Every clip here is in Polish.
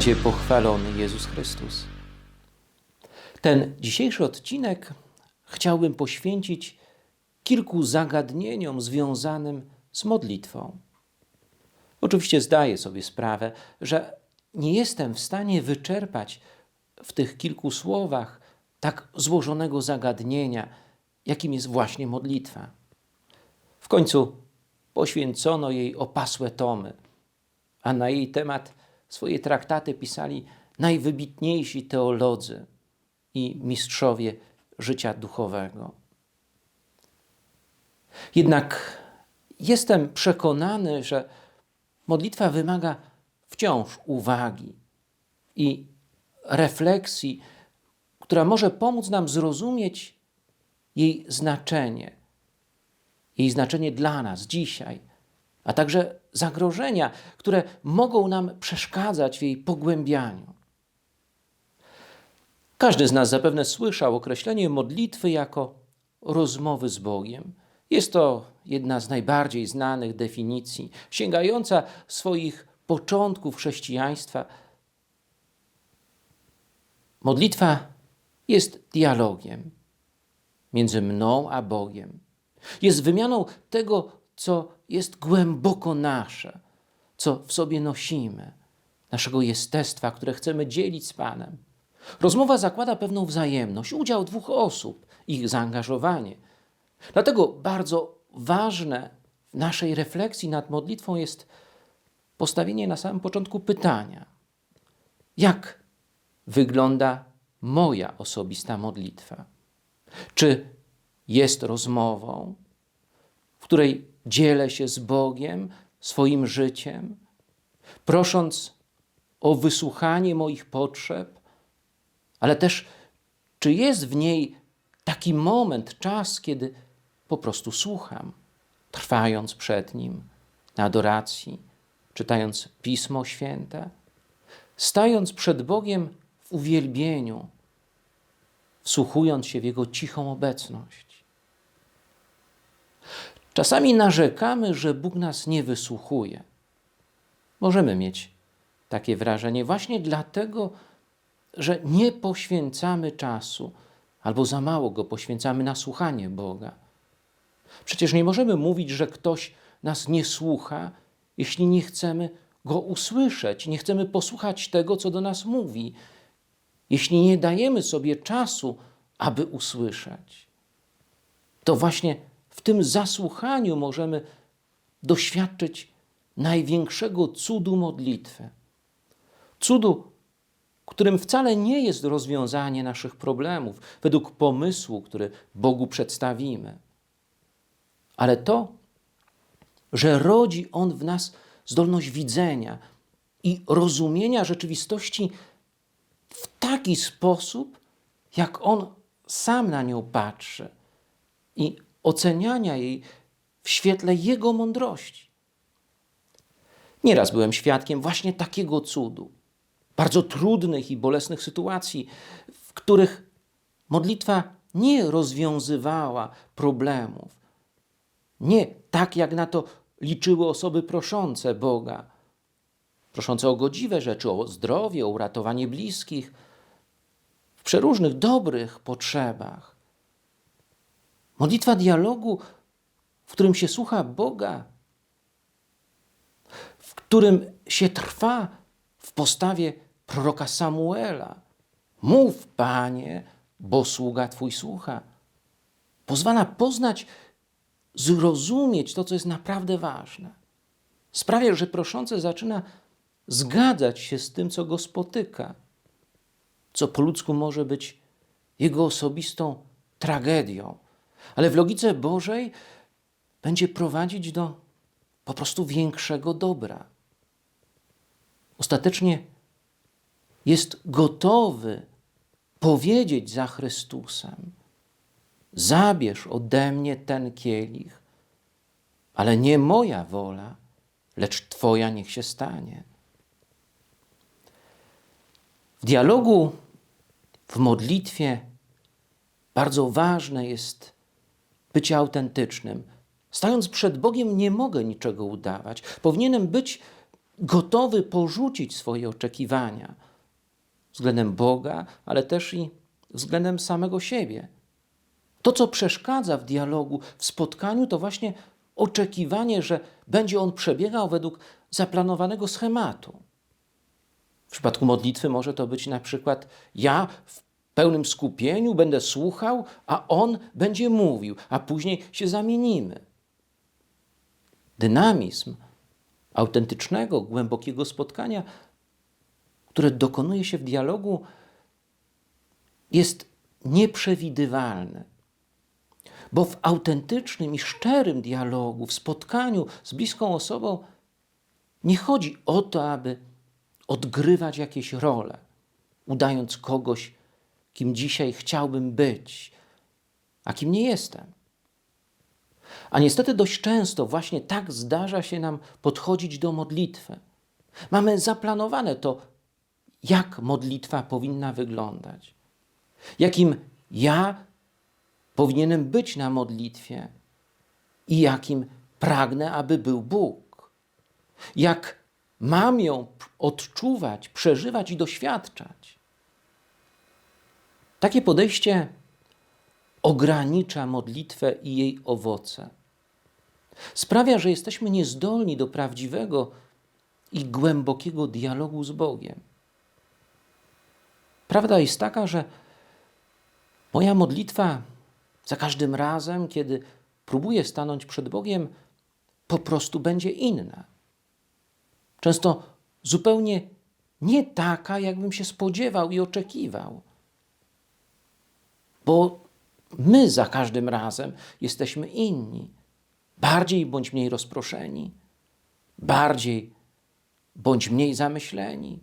będzie pochwalony Jezus Chrystus. Ten dzisiejszy odcinek chciałbym poświęcić kilku zagadnieniom związanym z modlitwą. Oczywiście zdaję sobie sprawę, że nie jestem w stanie wyczerpać w tych kilku słowach tak złożonego zagadnienia, jakim jest właśnie modlitwa. W końcu poświęcono jej opasłe tomy, a na jej temat swoje traktaty pisali najwybitniejsi teolodzy i mistrzowie życia duchowego. Jednak jestem przekonany, że modlitwa wymaga wciąż uwagi i refleksji, która może pomóc nam zrozumieć jej znaczenie, jej znaczenie dla nas dzisiaj, a także zagrożenia, które mogą nam przeszkadzać w jej pogłębianiu. Każdy z nas zapewne słyszał określenie modlitwy jako rozmowy z Bogiem. Jest to jedna z najbardziej znanych definicji, sięgająca swoich początków chrześcijaństwa. Modlitwa jest dialogiem między mną a Bogiem. Jest wymianą tego, co jest głęboko nasze, co w sobie nosimy, naszego jestestwa, które chcemy dzielić z Panem. Rozmowa zakłada pewną wzajemność, udział dwóch osób, ich zaangażowanie. Dlatego bardzo ważne w naszej refleksji nad modlitwą jest postawienie na samym początku pytania: jak wygląda moja osobista modlitwa? Czy jest rozmową, w której dzielę się z Bogiem swoim życiem, prosząc o wysłuchanie moich potrzeb, ale też czy jest w niej taki moment, czas, kiedy po prostu słucham, trwając przed Nim na adoracji, czytając Pismo Święte, stając przed Bogiem w uwielbieniu, wsłuchując się w Jego cichą obecność. Czasami narzekamy, że Bóg nas nie wysłuchuje. Możemy mieć takie wrażenie właśnie dlatego, że nie poświęcamy czasu albo za mało go poświęcamy na słuchanie Boga. Przecież nie możemy mówić, że ktoś nas nie słucha, jeśli nie chcemy go usłyszeć, nie chcemy posłuchać tego, co do nas mówi, jeśli nie dajemy sobie czasu, aby usłyszeć. To właśnie w tym zasłuchaniu możemy doświadczyć największego cudu modlitwy. Cudu, którym wcale nie jest rozwiązanie naszych problemów według pomysłu, który Bogu przedstawimy, ale to, że rodzi On w nas zdolność widzenia i rozumienia rzeczywistości w taki sposób, jak On sam na nią patrzy i oceniania jej w świetle Jego mądrości. Nieraz byłem świadkiem właśnie takiego cudu, bardzo trudnych i bolesnych sytuacji, w których modlitwa nie rozwiązywała problemów, nie tak jak na to liczyły osoby proszące Boga, proszące o godziwe rzeczy, o zdrowie, o uratowanie bliskich, w przeróżnych dobrych potrzebach. Modlitwa dialogu, w którym się słucha Boga, w którym się trwa w postawie proroka Samuela. Mów, Panie, bo sługa Twój słucha. Pozwala poznać, zrozumieć to, co jest naprawdę ważne. Sprawia, że proszący zaczyna zgadzać się z tym, co go spotyka, co po ludzku może być jego osobistą tragedią, ale w logice Bożej będzie prowadzić do po prostu większego dobra. Ostatecznie jest gotowy powiedzieć za Chrystusem: Zabierz ode mnie ten kielich, ale nie moja wola, lecz Twoja niech się stanie. W dialogu, w modlitwie bardzo ważne jest bycie autentycznym. Stając przed Bogiem, nie mogę niczego udawać. Powinienem być gotowy porzucić swoje oczekiwania względem Boga, ale też i względem samego siebie. To, co przeszkadza w dialogu, w spotkaniu, to właśnie oczekiwanie, że będzie on przebiegał według zaplanowanego schematu. W przypadku modlitwy może to być na przykład ja w pełnym skupieniu będę słuchał, a on będzie mówił, a później się zamienimy. Dynamizm autentycznego, głębokiego spotkania, które dokonuje się w dialogu, jest nieprzewidywalny. Bo w autentycznym i szczerym dialogu, w spotkaniu z bliską osobą, nie chodzi o to, aby odgrywać jakieś role, udając kogoś, kim dzisiaj chciałbym być, a kim nie jestem. A niestety dość często właśnie tak zdarza się nam podchodzić do modlitwy. Mamy zaplanowane to, jak modlitwa powinna wyglądać, jakim ja powinienem być na modlitwie i jakim pragnę, aby był Bóg. Jak mam ją odczuwać, przeżywać i doświadczać. Takie podejście ogranicza modlitwę i jej owoce. Sprawia, że jesteśmy niezdolni do prawdziwego i głębokiego dialogu z Bogiem. Prawda jest taka, że moja modlitwa za każdym razem, kiedy próbuję stanąć przed Bogiem, po prostu będzie inna. Często zupełnie nie taka, jakbym się spodziewał i oczekiwał. Bo my za każdym razem jesteśmy inni, bardziej bądź mniej rozproszeni, bardziej bądź mniej zamyśleni,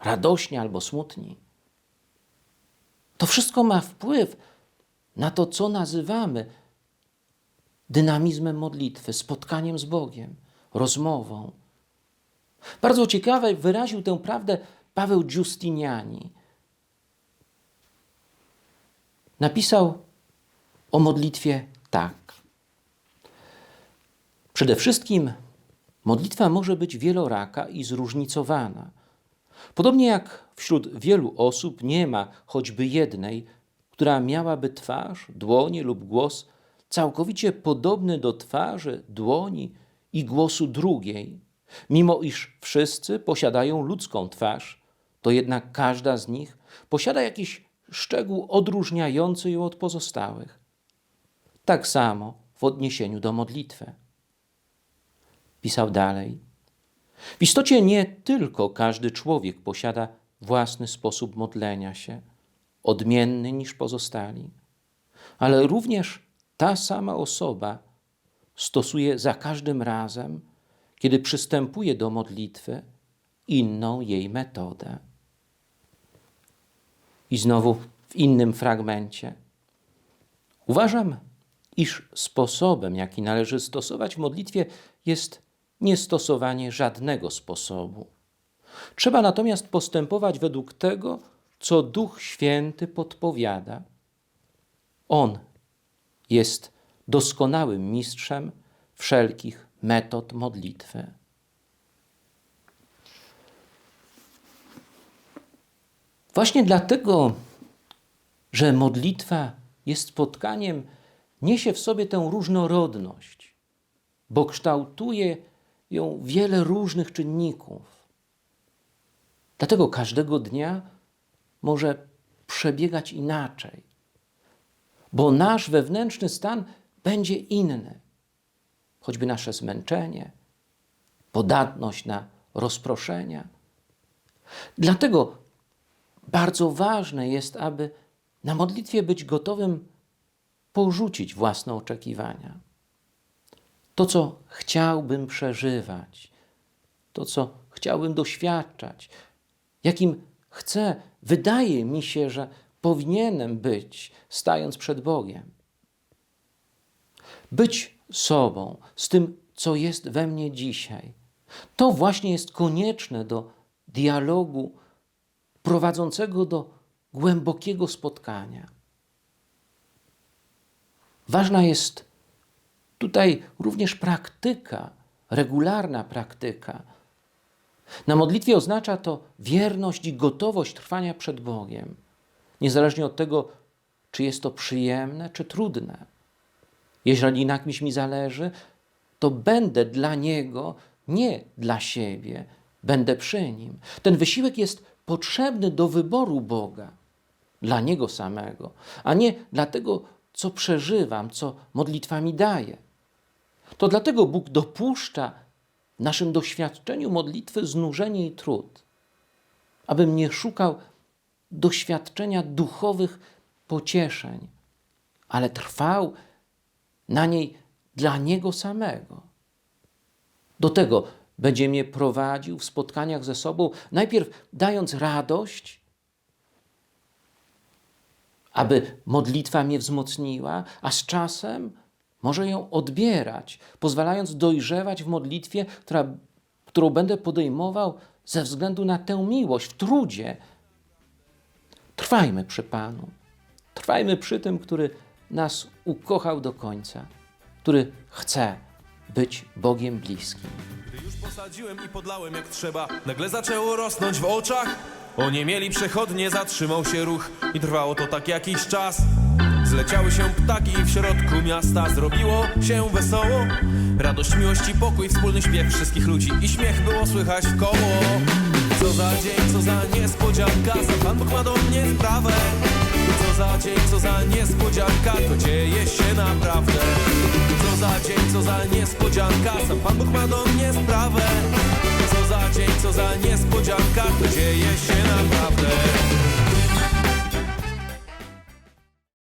radośni albo smutni. To wszystko ma wpływ na to, co nazywamy dynamizmem modlitwy, spotkaniem z Bogiem, rozmową. Bardzo ciekawe wyraził tę prawdę Paweł Giustiniani. Napisał o modlitwie tak. Przede wszystkim modlitwa może być wieloraka i zróżnicowana. Podobnie jak wśród wielu osób nie ma choćby jednej, która miałaby twarz, dłonie lub głos całkowicie podobny do twarzy, dłoni i głosu drugiej, mimo iż wszyscy posiadają ludzką twarz, to jednak każda z nich posiada jakiś szczegół odróżniający ją od pozostałych. Tak samo w odniesieniu do modlitwy. Pisał dalej. W istocie nie tylko każdy człowiek posiada własny sposób modlenia się, odmienny niż pozostali, ale również ta sama osoba stosuje za każdym razem, kiedy przystępuje do modlitwy, inną jej metodę. I znowu w innym fragmencie. Uważam, iż sposobem, jaki należy stosować w modlitwie, jest niestosowanie żadnego sposobu. Trzeba natomiast postępować według tego, co Duch Święty podpowiada. On jest doskonałym mistrzem wszelkich metod modlitwy. Właśnie dlatego, że modlitwa jest spotkaniem, niesie w sobie tę różnorodność, bo kształtuje ją wiele różnych czynników. Dlatego każdego dnia może przebiegać inaczej, bo nasz wewnętrzny stan będzie inny, choćby nasze zmęczenie, podatność na rozproszenia. Dlatego bardzo ważne jest, aby na modlitwie być gotowym porzucić własne oczekiwania. To, co chciałbym przeżywać, to, co chciałbym doświadczać, jakim chcę, wydaje mi się, że powinienem być, stając przed Bogiem. Być sobą, z tym, co jest we mnie dzisiaj. To właśnie jest konieczne do dialogu prowadzącego do głębokiego spotkania. Ważna jest tutaj również praktyka, regularna praktyka, Na modlitwie oznacza to wierność i gotowość trwania przed Bogiem, niezależnie od tego, czy jest to przyjemne, czy trudne. Jeżeli na kimś mi zależy, to będę dla Niego, nie dla siebie, będę przy Nim. Ten wysiłek jest potrzebny do wyboru Boga, dla Niego samego, a nie dla tego, co przeżywam, co modlitwa mi daje. To dlatego Bóg dopuszcza w naszym doświadczeniu modlitwy znużenie i trud, abym nie szukał doświadczenia duchowych pocieszeń, ale trwał na niej dla Niego samego. Do tego będzie mnie prowadził w spotkaniach ze sobą, najpierw dając radość, aby modlitwa mnie wzmocniła, a z czasem może ją odbierać, pozwalając dojrzewać w modlitwie, która, którą będę podejmował ze względu na tę miłość w trudzie. Trwajmy przy Panu. Trwajmy przy tym, który nas ukochał do końca, który chce być Bogiem bliskim. Gdy już posadziłem i podlałem jak trzeba, nagle zaczęło rosnąć w oczach. Oni mieli przechodnie, zatrzymał się ruch i trwało to tak jakiś czas. Zleciały się ptaki w środku miasta zrobiło się wesoło. Radość, miłość i pokój, wspólny śpiew wszystkich ludzi i śmiech było słychać w koło. Co za dzień, co za niespodzianka, sam Pan Bóg ma do mnie sprawę. Co za dzień, co za niespodzianka, to dzieje się naprawdę. Za dzień, co za niespodzianka, sam Pan Bóg ma do mnie sprawę. Co za dzień, co za niespodzianka, to dzieje się naprawdę.